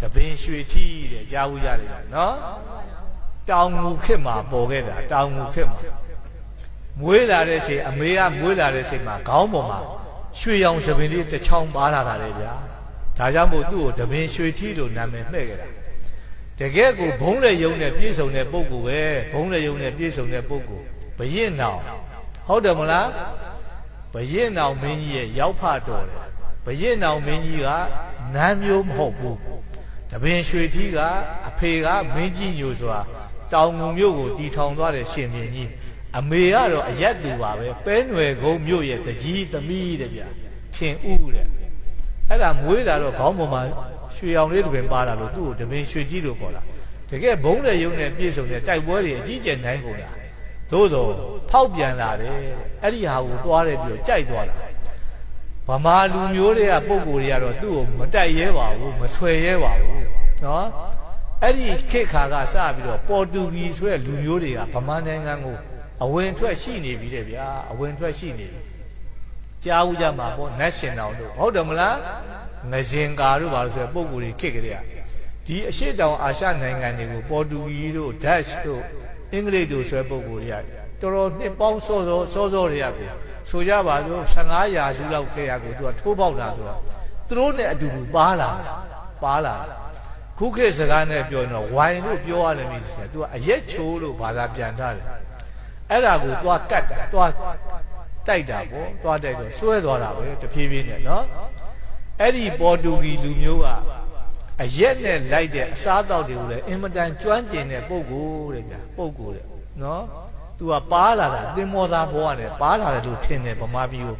တပင်ရွှေထီးတဲ့ကြားဘူးကြလိမ့်မယ်နော်တောင်ငူခစ်မှာပေါ်ခဲ့တာတောင်ငူခစ်မှာမွေးလာတဲ့အချိန်အမေကမွေးလာတဲ့အချိန်မှာခေါင်းပေါ်မှာရွှေရောင်သပင်လေးတစ်ချောင်းပါလာတာလေဗျာဒါကြောင့်မို့သူ့ကိုတပင်ရွှေထီးလို့နာမည်မှဲ့ခဲ့တာတကယ်ကိုဘုံလေယုံနဲ့ပြည့်စုံတဲ့ပုဂ္ဂိုလ်ပဲဘုံလေယုံနဲ့ပြည့်စုံတဲ့ပုဂ္ဂိုလ်ဘယင်းနောင်ဟုတ်တယ်မလားဘယင်းနောင်မင်းကြီးရဲ့ရောက်ဖတော်တယ်ဘယင်းနောင်မင်းကြီးကနန်းမျိုးမဟုတ်ဘူး တပင်ရွှေထီးကအဖေကမင်းကြီးညိုဆိုတာတောင်ငူမြို့ကိုတီထောင်သွားတဲ့ရှင်မြင်းကြီးအမေကတော့အရက်တူပါပဲပဲနွယ်ကုန်းမြို့ရဲ့တကြီးသမီးတဲ့ဗျခင်ဥတဲ့အဲ့ဒါမွေးတာတော့ခေါင်းပေါ်မှာရွှေအောင်လေးတစ်ပင်ပါလာလို့သူ့ကိုတပင်ရွှေကြီးလို့ခေါ်တာတကယ်ဘုံတဲ့ယုံနဲ့ပြည့်စုံတဲ့တိုက်ပွဲတွေအကြီးကျယ်နိုင်ကုန်တာသို့တော့ဖောက်ပြန်လာတယ်အဲ့ဒီဟာကိုသွားတယ်ပြီးတော့ကြိုက်သွားတာ ဗမာလူမျိုးတွေကပုံကိုယ်တွေကတော့သူ့ကိုမတိုက်ရဲပါဘူးမဆွဲရဲပါဘူးနော်အဲ့ဒီခေတ်ခါကစပြီးတော့ပေါ်တူဂီဆိုတဲ့လူမျိုးတွေကဗမာနိုင်ငံကိုအဝင်ထွက်ရှိနေပြီတဲ့ဗျာအဝင်ထွက်ရှိနေပြီကြားဦးကြမှာပေါ့နတ်ရှင်တော်တို့ဟုတ်တယ်မလားငရှင်ကာတို့ဘာလို့ဆိုရပုံကိုယ်ကြီးခစ်ကြတဲ့ဒီအရှိတောင်အာရှနိုင်ငံတွေကိုပေါ်တူဂီတို့ဒတ်တို့အင်္ဂလိပ်တို့ဆိုတဲ့ပုံကိုယ်ကြီးတော်တော်နှစ်ပေါင်းစောစောစောစောတွေကကို ဆိုကြပါစို့15ရာစုလောက်ခေတ်ရကိုသူကထိုးပေါက်တာဆိုတော့သူတို့နဲ့အတူတူပါလာပါလာခုခေတ်စကားနဲ့ပြောရင်တော့ဝိုင်လို့ပြောရတယ်မိတယ်သူကအရက်ချိုးလို့ဘာသာပြန်ထားတယ်အဲ့ဒါကိုသွားကတ်တာသွားတိုက်တာပေါ့သွားတိုက်တော့စွဲသွားတာပဲတဖြည်းဖြည်းနဲ့နော်အဲ့ဒီပေါ်တူဂီလူမျိုးကအရက်နဲ့လိုက်တဲ့အစားအသောက်တွေကိုလည်းအင်မတန်ကျွမ်းကျင်တဲ့ပုံကိုယ်တဲ့ဗျာပုံကိုယ်တဲ့နော် သူကပါလာတာသင်္ဘောသားဘောကနေပါလာတယ်လို့ထင်တယ်ဗမာပြည်ကို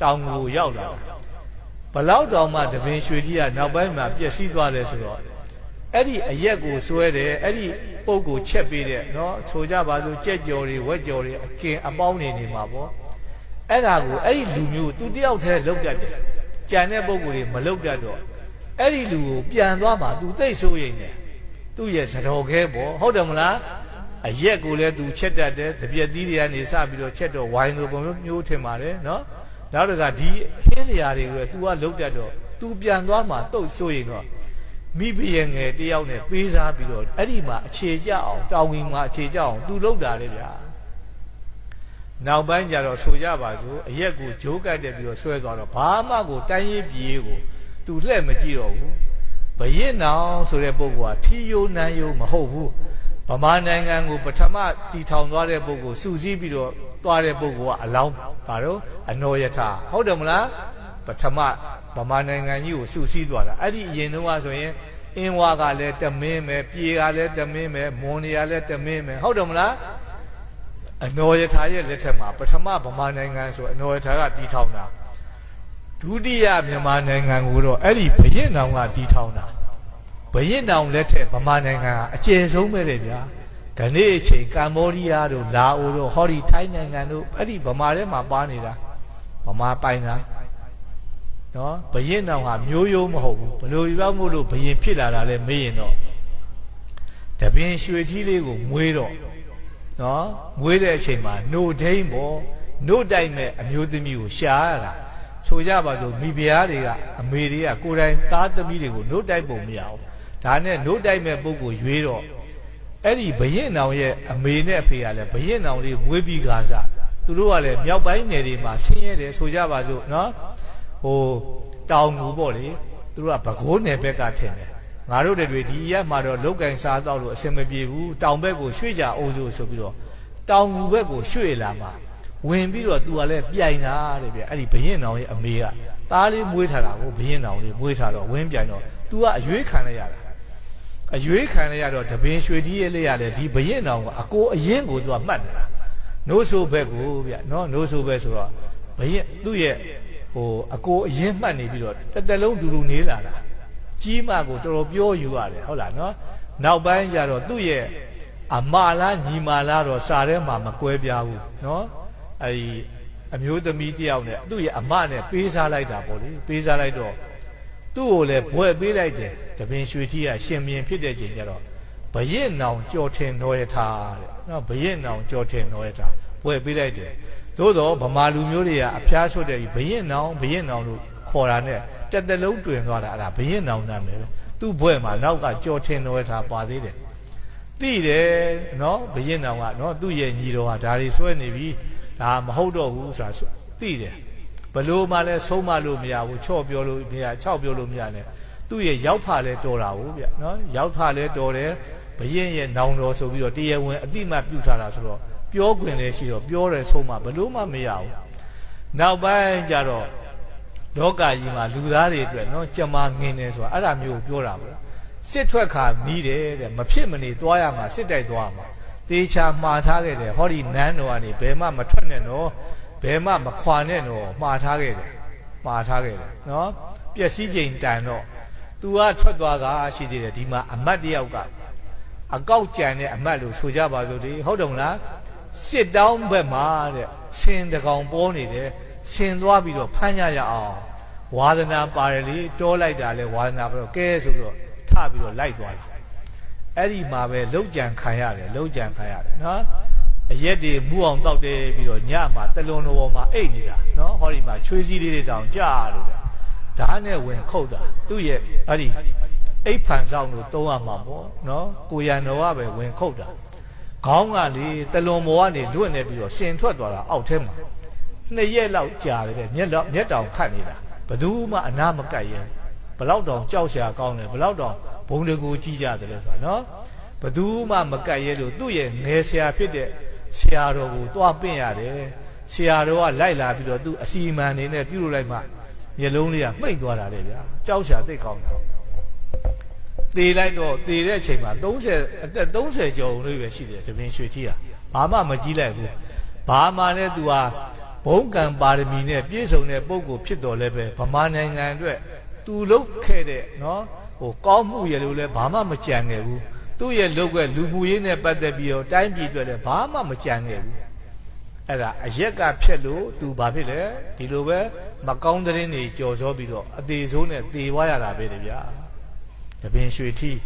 တောင်ကိုရောက်လာတာဘလောက်တောင်မှတပင်ရွှေကြီးကနောက်ပိုင်းမှာပျက်စီးသွားတယ်ဆိုတော့အဲ့ဒီအရက်ကိုစွဲတယ်အဲ့ဒီပုံကိုချက်ပေးတဲ့နော်ဆိုကြပါစို့ကြက်ကြော်တွေဝက်ကြော်တွေအကင်အပေါင်းနေနေမှာပေါ့အဲ့ဒါကိုအဲ့ဒီလူမျိုးသူတယောက်တည်းလောက်တတ်တယ်ကြံတဲ့ပုံကိုယ်တွေမလောက်တတ်တော့အဲ့ဒီလူကိုပြန်သွားမှ तू သိဆိုးရင်တယ်သူ့ရဲ့သတော်ခဲပေါ့ဟုတ်တယ်မလား အရက်ကိုလည်း तू ချက်တတ်တယ်တပြက်သီးတွေကနေစပြီးတော့ချက်တော့ဝိုင်းလိုပုံမျိုးမျိုးထင်ပါတယ်နော်နောက်တကဒီဟင်းလျာတွေကိုလည်း तू ကလောက်တတ်တော့ तू ပြန်သွားမှတုတ်ဆိုးရင်တော့မိဘရဲ့ငယ်တယောက်နဲ့ပေးစားပြီးတော့အဲ့ဒီမှာအခြေကျအောင်တောင်းဝင်မှာအခြေကျအောင် तू လောက်တာလေဗျာ နောက်ပိုင်းကျတော့ဆိုကြပါစို့အရက်ကိုဂျိုးကတ်တက်ပြီးတော့ဆွဲသွားတော့ဘာမှကိုတိုင်းရေးပြေးကိုသူလှည့်မကြည့်တော့ဘူးဘရင်နောင်ဆိုတဲ့ပုဂ္ဂိုလ်ကထီယိုနန်းယိုမဟုတ်ဘူး ဗမာနိုင်ငံကိုပထမတီထောင်သွားတဲ့ပုဂ္ဂိုလ်စူးစီးပြီးတော့သွားတဲ့ပုဂ္ဂိုလ်ကအလောင်းပါတော့အနောယထာဟုတ်တယ်မလားပထမဗမာနိုင်ငံကြီးကိုစူးစီးသွားတာအဲ့ဒီအရင်တုန်းကဆိုရင်အင်းဝါကလည်းတမင်းပဲပြေကလည်းတမင်းပဲမွန်နေကလည်းတမင်းပဲဟုတ်တယ်မလားအနော်ယထာရဲ့လက်ထက်မှာပထမဗမာနိုင်ငံဆိုအနော်ယထာကတီထောင်တာဒုတိယမြန်မာနိုင်ငံကိုတော့အဲ့ဒီဘရင်တောင်ကတီထောင်တာ ဘရင်တောင်လက်ထက်ဗမာနိုင်ငံကအကျယ်ဆုံးပဲလေဗျာခဏအချိန်ကမ္ဘောဒီးယားတို့လာအိုတို့ဟောဒီထိုင်းနိုင်ငံတို့အဲ့ဒီဗမာထဲမှာပါနေတာဗမာပိုင်တာနော်ဘရင်တောင်ဟာမျိုးရိုးမဟုတ်ဘူးဘလို့ရောက်မို့လို့ဘရင်ဖြစ်လာတာလဲမေးရင်တော့တပင်ရွှေထီးလေးကိုမွေးတော့နော်မွေးတဲ့အချိန်မှာနှုတ်ဒိမ့်ပေါ့နှုတ်တိုက်မဲ့အမျိုးသမီးကိုရှာရတာဆိုကြပါစို့မိဖုရားတွေကအမေတွေကကိုယ်တိုင်သားသမီးတွေကိုနှုတ်တိုက်ပုံမရဘူး ဒါနဲ့နှုတ်တိုက်မဲ့ပုဂ္ဂိုလ်ရွေးတော့အဲ့ဒီဘရင်နောင်ရဲ့အမေနဲ့အဖေကလည်းဘရင်နောင်လေးမွေးပြီးကားစားသူတို့ကလည်းမြောက်ပိုင်းနယ်တွေမှာဆင်းရဲတယ်ဆိုကြပါစို့နော်ဟိုတောင်ငူပေါ့လေသူတို့ကဗကိုးနယ်ဘက်ကထင်တယ်ငါတို့တွေဒီရက်မှာတော့လောက်ကင်စားတော့လို့အဆင်မပြေဘူးတောင်ဘက်ကိုရွှေ့ကြအောင်ဆိုဆိုပြီးတော့တောင်ငူဘက်ကိုရွှေ့လာမှာဝင်ပြီးတော့သူကလည်းပြိုင်တာတဲ့ဗျအဲ့ဒီဘရင်နောင်ရဲ့အမေကသားလေးမွေးထားတာကိုဘရင်နောင်လေးမွေးထားတော့ဝင်းပြိုင်တော့ तू ကအရွေးခံလိုက်ရတာ အရွေးခံလိုက်ရတော့တပင်ရွှေကြီးရဲ့လေးရလေဒီဘရင်နောင်ကအကိုအရင်ကို तू ကမှတ်နေတာနိုးဆိုဘက်ကိုဗျနော်နိုးဆိုဘက်ဆိုတော့ဘရင်သူ့ရဲ့ဟိုအကိုအရင်မှတ်နေပြီးတော့တစ်သက်လုံးဒူဒူနေလာတာကြီးမကိုတော်တော်ပြောယူရတယ်ဟုတ်လားနော်နောက်ပိုင်းကျတော့သူ့ရဲ့အမလားညီမလားတော့စာထဲမှာမကွဲပြားဘူးနော်အဲဒီအမျိုးသမီးတယောက်နဲ့သူ့ရဲ့အမနဲ့ပေးစားလိုက်တာပေါ့လေပေးစားလိုက်တော့ သူ့ကိုလည်းဘွဲ့ပေးလိုက်တယ်တပင်ရွှေထီးကရှင်မြင်ဖြစ်တဲ့ချိန်ကျတော့ဘရင်နောင်ကြော်ထင်တော်ရထားတဲ့နော်ဘရင်နောင်ကြော်ထင်တော်ရထားဘွဲ့ပေးလိုက်တယ်သို့တော့ဗမာလူမျိုးတွေကအဖျားဆွတ်တဲ့ဘရင်နောင်ဘရင်နောင်လို့ခေါ်တာနဲ့တက်တက်လုံးတွင်သွားတာအဲ့ဒါဘရင်နောင်နာမည်ပဲသူ့ဘွဲ့မှာနောက်ကကြော်ထင်တော်ထားပါသေးတယ်သိတယ်နော်ဘရင်တော်ကနော်သူ့ရဲ့ညီတော်ကဒါတွေဆွဲနေပြီဒါမဟုတ်တော့ဘူးဆိုတာသိတယ် ဘလို့မှလည်းဆုံးမလို့မရဘူးချော့ပြောလို့မရချောက်ပြောလို့မရနဲ့သူ့ရဲ့ရောက်ဖလည်းတော်တာဟုတ်ဗျနော်ရောက်ဖလည်းတော်တယ်ဘရင်ရဲ့နောင်တော်ဆိုပြီးတော့တရားဝင်အတိမတ်ပြုထားတာဆိုတော့ပြောခွင့်လည်းရှိတော့ပြောတယ်ဆုံးမဘလို့မှမရဘူးနောက်ပိုင်းကျတော့လောကကြီးမှာလူသားတွေအတွက်နော်ကြမာငင်တယ်ဆိုတာအဲ့ဒါမျိုးကိုပြောတာပေါ့စစ်ထွက်ခါနီးတယ်တဲ့မဖြစ်မနေသွားရမှာစစ်တိုက်သွားမှာတေချာမှားထားခဲ့တယ်ဟောဒီနန်းတော်ကနေဘယ်မှမထွက်နဲ့နော် ဘယ်မှမခွာနဲ့နော်မှားထားခဲ့တယ်မှားထားခဲ့တယ်နော်ပျက်စီးချိန်တန်တော့ तू ကထွက်သွားကရှိသေးတယ်ဒီမှာအမတ်တယောက်ကအကောက်ကြံတဲ့အမတ်လို့ဆိုကြပါစို့ဒီဟုတ်တယ်မလားစစ်တောင်းဘက်မှာတဲ့ဆင်တကောင်ပေါ်နေတယ်ဆင်သွားပြီးတော့ဖမ်းရရအောင်ဝါသနာပါတယ်လေတောလိုက်တာလဲဝါသနာပြီးတော့ကဲဆိုပြီးတော့ထပြီးတော့လိုက်သွားတာအဲ့ဒီမှာပဲလောက်ကြံခံရတယ်လောက်ကြံခံရတယ်နော် အရက်တွေမူအောင်တောက်တယ်ပြီးတော့ညမှာတလွန်တော်ပေါ်မှာအိတ်နေတာနော်ဟောဒီမှာချွေးစည်းလေးတွေတောင်ကြာလို့တဲ့ဓာတ်နဲ့ဝင်ခုတ်တာသူ့ရဲ့အဲ့ဒီအိတ်ဖန်ဆောင်လို့သုံးရမှာပေါ့နော်ကိုရန်တော်ကပဲဝင်ခုတ်တာခေါင်းကလေတလွန်ပေါ်ကနေလွတ်နေပြီးတော့ရှင်ထွက်သွားတာအောက်ထဲမှာနှစ်ရက်လောက်ကြာတယ်တဲ့မျက်တော့မျက်တောင်ခတ်နေတာဘယ်သူမှအနာမကတ်ရဲဘလောက်တောင်ကြောက်ရှာကောင်းတယ်ဘလောက်တောင်ဘုံတကူကြီးကြတယ်လဲဆိုတာနော်ဘယ်သူမှမကတ်ရဲလို့သူ့ရဲ့ငယ်ဆရာဖြစ်တဲ့ ဆရာတော်ကိုတွားပင့်ရတယ်ဆရာတော်ကလိုက်လာပြီးတော့သူအစီအမံနေနဲ့ပြုတ်လိုက်မှမျက်လုံးလေးကမှိတ်သွားတာလေဗျာကြောက်ရှာသိကောင်းတာတေလိုက်တော့တေတဲ့အချိန်မှာ30အသက်30ကျော်ဦးလေးပဲရှိတယ်တပင်ရွှေကြီးอ่ะဘာမှမကြီးလိုက်ဘူးဘာမှလည်း तू ဟာဘုံကံပါရမီနဲ့ပြည့်စုံတဲ့ပုံကိုဖြစ်တော်လဲပဲဗမာနိုင်ငံအတွက် तू လုတ်ခဲ့တဲ့နော်ဟိုကောင်းမှုရလို့လဲဘာမှမကြံခဲ့ဘူး သူ့ရဲ့လုတ်ကလူမှုရေးနဲ့ပတ်သက်ပြီးတော့တိုင်းပြည်အတွက်လည်းဘာမှမကြံခဲ့ဘူးအဲ့ဒါအရက်ကဖြက်လို့ तू ဘာဖြစ်လဲဒီလိုပဲမကောင်းတဲ့င်းတွေကြော်စောပြီးတော့အသေးဆိုးနဲ့သေသွားရတာပဲတဗျာတပင်ရွှေထီး